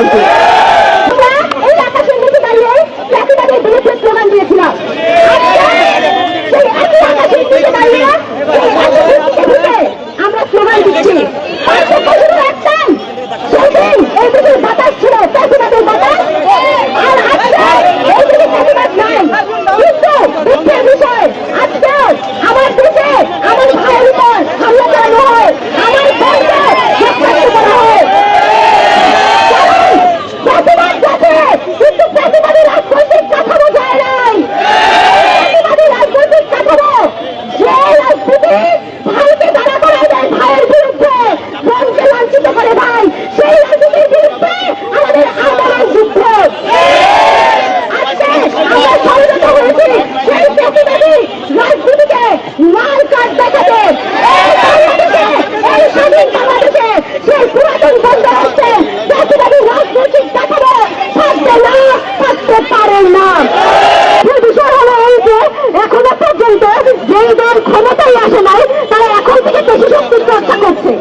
বলছে আছে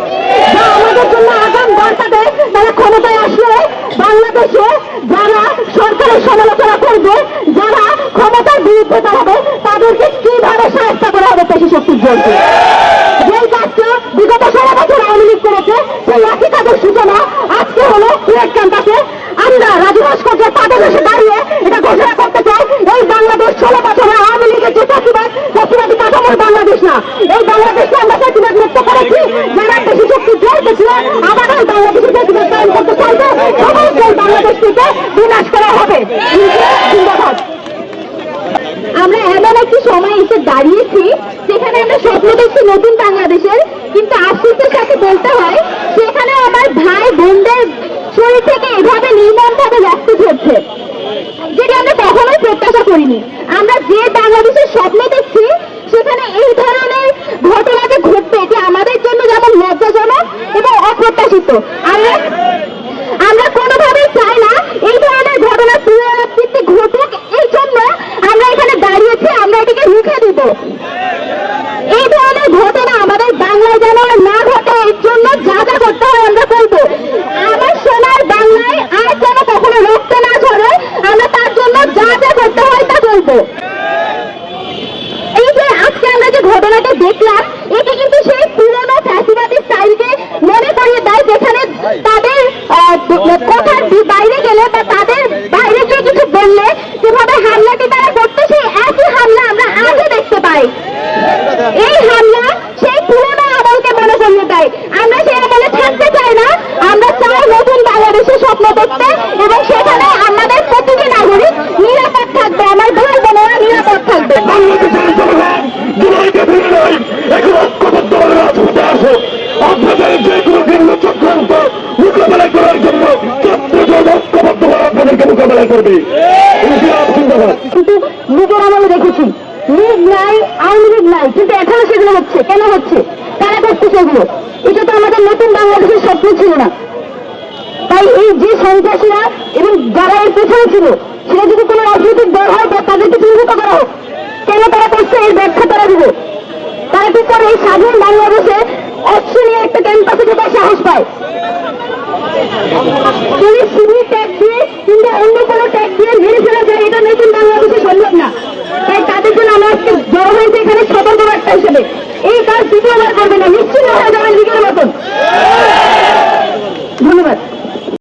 যা আমাদের জন্য আগাম বার্তা দেয়, তারা ক্ষমতায় আসলে বাংলাদেশে যারা সরকারের সমালোচনা করবে, যারা ক্ষমতার বিরুদ্ধে দাঁড়াবে, তাদেরকে কীভাবে সাহায্য করা হবে পেশি শক্তির জন্য যেই কাজটা বিগত সারা বছর আওয়ামী লীগ করেছে, সেই একই কাজের সূচনা আমাদের বাংলাদেশিকে গ্রেপ্তার করতে চাইবে অবশ্যই বাংলাদেশটিকে বিনাশ করা হবে। আমরা এমন একটি সময় এসে দাঁড়িয়েছি সেখানে আমরা স্বপ্ন দেখছি নতুন বাংলাদেশের, কিন্তু আফসোসের সাথে বলতে হয়, সেখানে আমার ভাই এই ধরনের ঘটনা আমাদের বাংলায় যেন না ঘটে, এর জন্য যা যা করতে হয় আমরা তাই যে যারা পেছনে ছিল সেটা যদি কোনো রাজনৈতিক দল কেন তারা করছে এর ব্যাখ্যা তারা দিব? তারা কি করে এই স্বাধীন বাংলাদেশে এক শ্রেণির একটা ক্যাম্পাসে ঢোকার সাহস পায়। তুমি সিভি ট্যাগ দিয়ে কিংবা অন্য কোনো ট্যাগ দিয়ে মেরে ফেলেছে।